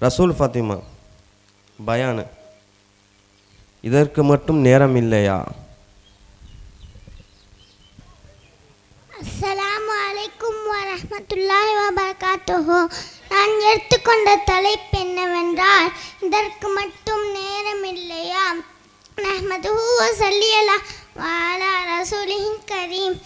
ரசூல் ஃபாத்திமா பயானு. இதற்கு மட்டும் நேரம் இல்லையா? அஸ்ஸலாமு அலைக்கும் வரமத்துல்லாஹி வபரகாத்துஹு. நான் எடுத்துக்கொண்ட தலைப்பு என்னவென்றால் இதற்கு மட்டும் நேரம் இல்லையா? நஹ்மதுஹு வஸல்லி வாலா ரசூலின் கரீம்.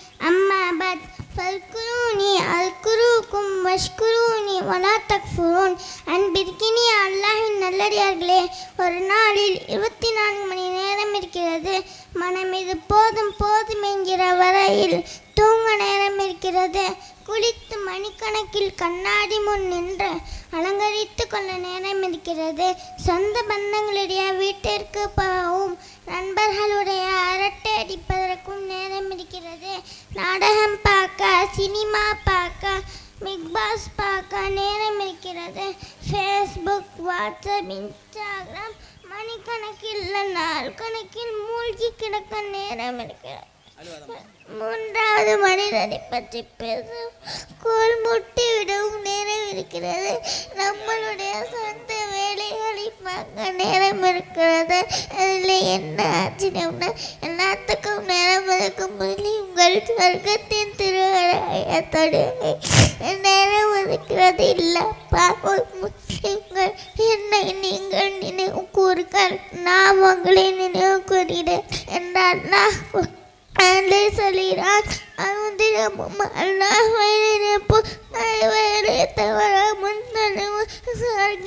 அல்குருக்கும் வஷ்குரூனி வலா தக்ஃபுரூன். அன்பிற்கினி அல்லாஹின் நல்லடியார்களே ஒரு நாளில் இருபத்தி நான்கு மணி நேரம் இருக்கிறது. மனம் இது போதும் போதும் என்கிற வரையில் தூங்க நேரம் இருக்கிறது. குளித்து மணிக்கணக்கில் கண்ணாடி முன் நின்று அலங்கரித்து கொள்ள நேரம் இருக்கிறது. சொந்த பந்தங்களுடைய வீட்டிற்கு போகவும் நண்பர்களுடைய அரட்டை அடிப்பதற்கும் நேரம் இருக்கிறது. நாடகம் பார்க்க சினிமா பார்க்க பிக் பாஸ் பார்க்க நேரம் இருக்கிறது. ஃபேஸ்புக் வாட்ஸ்அப் இன்ஸ்டாகிராம் மணிக்கணக்கில் நாள் கணக்கில் மூழ்கி கிடக்க நேரம் இருக்கிறது. மூன்றாவது மனிதனை பற்றி பேசும். கோல் முட்டி விடவும் நேரம் இருக்கிறது. நம்மளுடைய சொந்த பார்க்க நேரம் இருக்கிறது. அதில் என்ன ஆச்சரியம்னா எல்லாத்துக்கும் நேரம் இருக்கும் இருக்கும்போது உங்கள் சொர்க்கத்தின் திருவரையத்தோடு நேரம் இருக்கிறது இல்லைப்பா நீங்கள் என்னை நீங்கள் நினைவு கூறுங்கள். நான் உங்களை நினைவு கூறுகிறேன் என்றால் நான் அலே சொல்கிறான் அனுதினமும் அல்லாஹ்